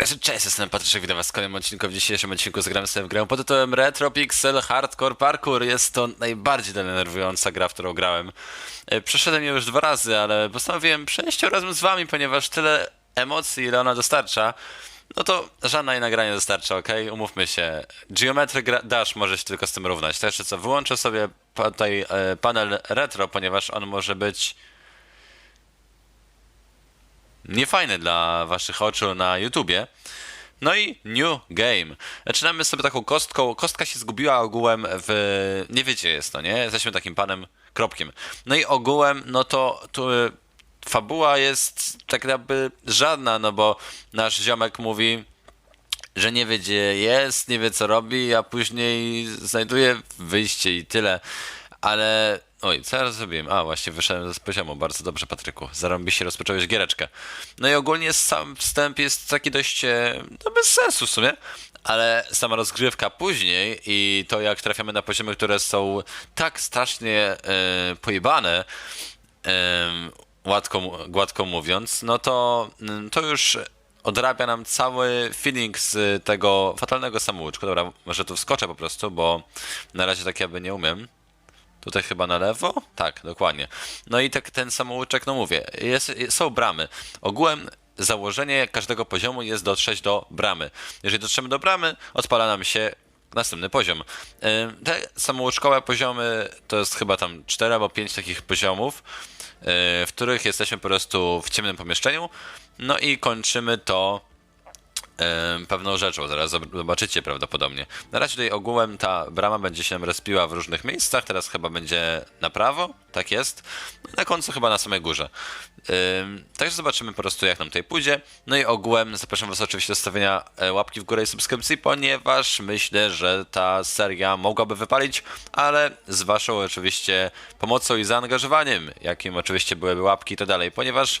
Także cześć, jestem Patryczek, witam was w kolejnym odcinku. W dzisiejszym odcinku zagramy sobie w grę pod tytułem Retro Pixel Hardcore Parkour. Jest to najbardziej denerwująca gra, w którą grałem. E, Przeszedłem ją już dwa razy, ale postanowiłem przejść ją razem z wami, ponieważ tyle emocji, ile ona dostarcza, no to żadna inna gra nie dostarcza, ok? Umówmy się. Geometry Dash może się tylko z tym równać. Także co, wyłączę sobie tutaj e, panel retro, ponieważ on może być niefajny dla waszych oczu na YouTubie. No i New Game. Zaczynamy sobie taką kostką. Kostka się zgubiła ogółem w... Nie wiecie jest to, nie? Jesteśmy takim panem kropkiem. No i ogółem, no to tu y, fabuła jest tak jakby żadna, no bo nasz ziomek mówi, że nie wie gdzie jest, nie wie co robi, a później znajduje wyjście i tyle. Ale. Oj, co ja zrobiłem? A, właśnie wyszedłem z poziomu. Bardzo dobrze, Patryku. Zarąbiście rozpocząłeś giereczkę. No i ogólnie sam wstęp jest taki dość, e, no bez sensu w sumie, ale sama rozgrywka później i to jak trafiamy na poziomy, które są tak strasznie e, pojebane, em, gładko, gładko mówiąc, no to, mm, to już odrabia nam cały feeling z tego fatalnego samouczku. Dobra, może tu wskoczę po prostu, bo na razie tak jakby nie umiem. Tutaj chyba na lewo? Tak, dokładnie. No i tak ten samouczek, no mówię, jest, są bramy. Ogółem założenie każdego poziomu jest dotrzeć do bramy. Jeżeli dotrzemy do bramy, odpala nam się następny poziom. Te samouczkowe poziomy to jest chyba tam 4 albo 5 takich poziomów, yy, w których jesteśmy po prostu w ciemnym pomieszczeniu. No i kończymy to pewną rzeczą, zaraz zob- zobaczycie prawdopodobnie. Na razie tutaj ogółem ta brama będzie się respiła w różnych miejscach, teraz chyba będzie na prawo, tak jest, na końcu chyba na samej górze. Także zobaczymy po prostu jak nam tutaj pójdzie. No i ogółem zapraszam was oczywiście do stawienia e, łapki w górę i subskrypcji, ponieważ myślę, że ta seria mogłaby wypalić, ale z waszą oczywiście pomocą i zaangażowaniem, jakim oczywiście byłyby łapki i tak dalej, ponieważ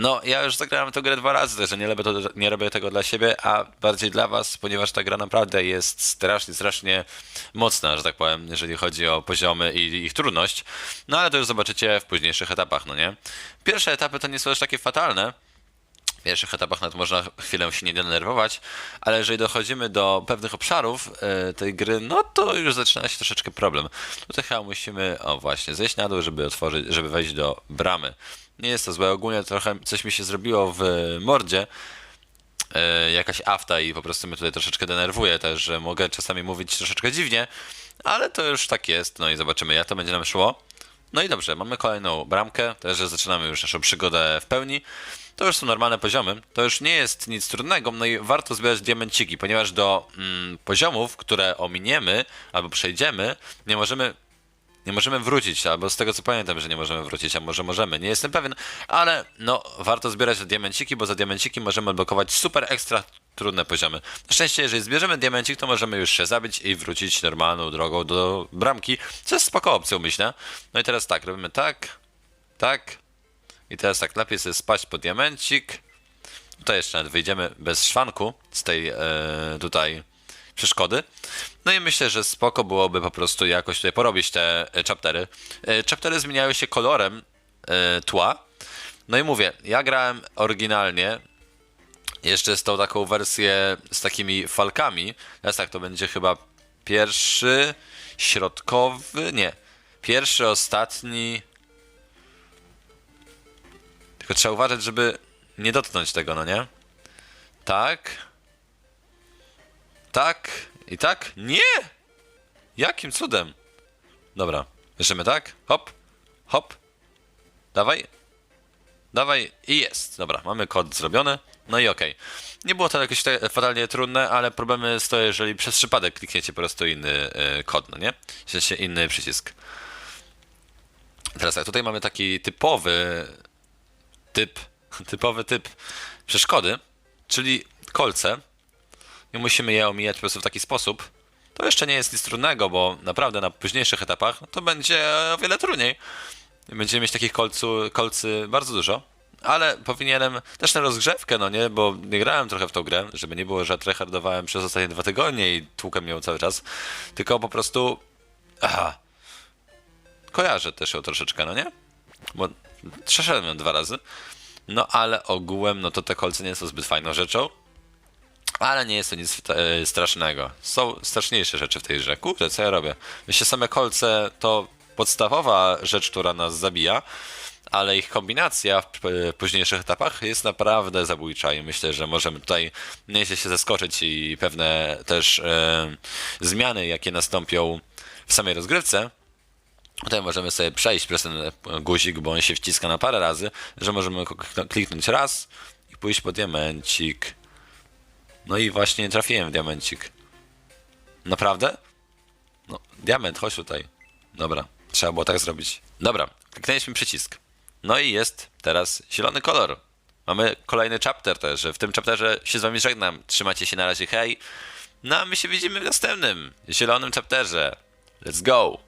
no, ja już zagrałem tę grę dwa razy, także nie robię, to, nie robię tego dla siebie, a bardziej dla was, ponieważ ta gra naprawdę jest strasznie, strasznie mocna, że tak powiem, jeżeli chodzi o poziomy i ich trudność. No, ale to już zobaczycie w późniejszych etapach, no nie? Pierwsze etapy to nie są aż takie fatalne, w pierwszych etapach nawet można chwilę się nie denerwować, ale jeżeli dochodzimy do pewnych obszarów e, tej gry, no to już zaczyna się troszeczkę problem. Tutaj chyba musimy, o właśnie, zejść na dół, żeby otworzyć, żeby wejść do bramy. Nie jest to złe, ogólnie trochę coś mi się zrobiło w mordzie, e, jakaś afta i po prostu mnie tutaj troszeczkę denerwuje też, że mogę czasami mówić troszeczkę dziwnie, ale to już tak jest, no i zobaczymy jak to będzie nam szło. No i dobrze, mamy kolejną bramkę, także zaczynamy już naszą przygodę w pełni. To już są normalne poziomy, to już nie jest nic trudnego, no i warto zbierać diamenciki, ponieważ do mm, poziomów, które ominiemy albo przejdziemy, nie możemy nie możemy wrócić, albo z tego co pamiętam, że nie możemy wrócić, a może możemy, nie jestem pewien, ale no warto zbierać diamenciki, bo za diamenciki możemy odblokować super ekstra trudne poziomy. Na szczęście, jeżeli zbierzemy diamencik, to możemy już się zabić i wrócić normalną drogą do bramki, co jest spoko opcją, myślę. No i teraz tak, robimy tak, tak i teraz tak, lepiej sobie spaść po diamencik. Tutaj jeszcze nawet wyjdziemy bez szwanku z tej e, tutaj przeszkody. No i myślę, że spoko byłoby po prostu jakoś tutaj porobić te e, chaptery. E, chaptery zmieniają się kolorem e, tła. No i mówię, ja grałem oryginalnie jeszcze z tą taką wersję z takimi falkami. Teraz tak, to będzie chyba pierwszy, środkowy, nie. Pierwszy, ostatni. Tylko trzeba uważać, żeby nie dotknąć tego, no nie? Tak. Tak. I tak? Nie! Jakim cudem? Dobra. Bierzemy tak. Hop. Hop. Dawaj. Dawaj. I jest. Dobra, mamy kod zrobiony. No i okej. Nie było to jakieś fatalnie trudne, ale problem jest to, jeżeli przez przypadek klikniecie po prostu inny y, kod, no nie? W sensie inny przycisk. Teraz tak, tutaj mamy taki typowy typ, typowy typ przeszkody, czyli kolce. I musimy je omijać po prostu w taki sposób. To jeszcze nie jest nic trudnego, bo naprawdę na późniejszych etapach to będzie o wiele trudniej. Będziemy mieć takich kolcu, kolcy bardzo dużo. Ale powinienem też na rozgrzewkę, no nie, bo nie grałem trochę w tą grę, żeby nie było, że tryhardowałem przez ostatnie dwa tygodnie i tłukłem ją cały czas. Tylko po prostu. Aha. Kojarzę też ją troszeczkę, no nie? Bo przeszedłem ją dwa razy. No ale ogółem, no to te kolce nie są zbyt fajną rzeczą. Ale nie jest to nic e, strasznego. Są straszniejsze rzeczy w tej grze. Kurde, co ja robię? Myślę, same kolce to podstawowa rzecz, która nas zabija, ale ich kombinacja w p- późniejszych etapach jest naprawdę zabójcza i myślę, że możemy tutaj nieźle się zaskoczyć i pewne też e, zmiany, jakie nastąpią w samej rozgrywce, Tutaj możemy sobie przejść przez ten guzik, bo on się wciska na parę razy, że możemy kliknąć raz i pójść po diamencik. No i właśnie trafiłem w diamencik. Naprawdę? No, diament, chodź tutaj. Dobra, trzeba było tak zrobić. Dobra, kliknęliśmy przycisk. No i jest teraz zielony kolor. Mamy kolejny chapter też. W tym chapterze się z wami żegnam. Trzymajcie się na razie, hej. No a my się widzimy w następnym zielonym chapterze. Let's go!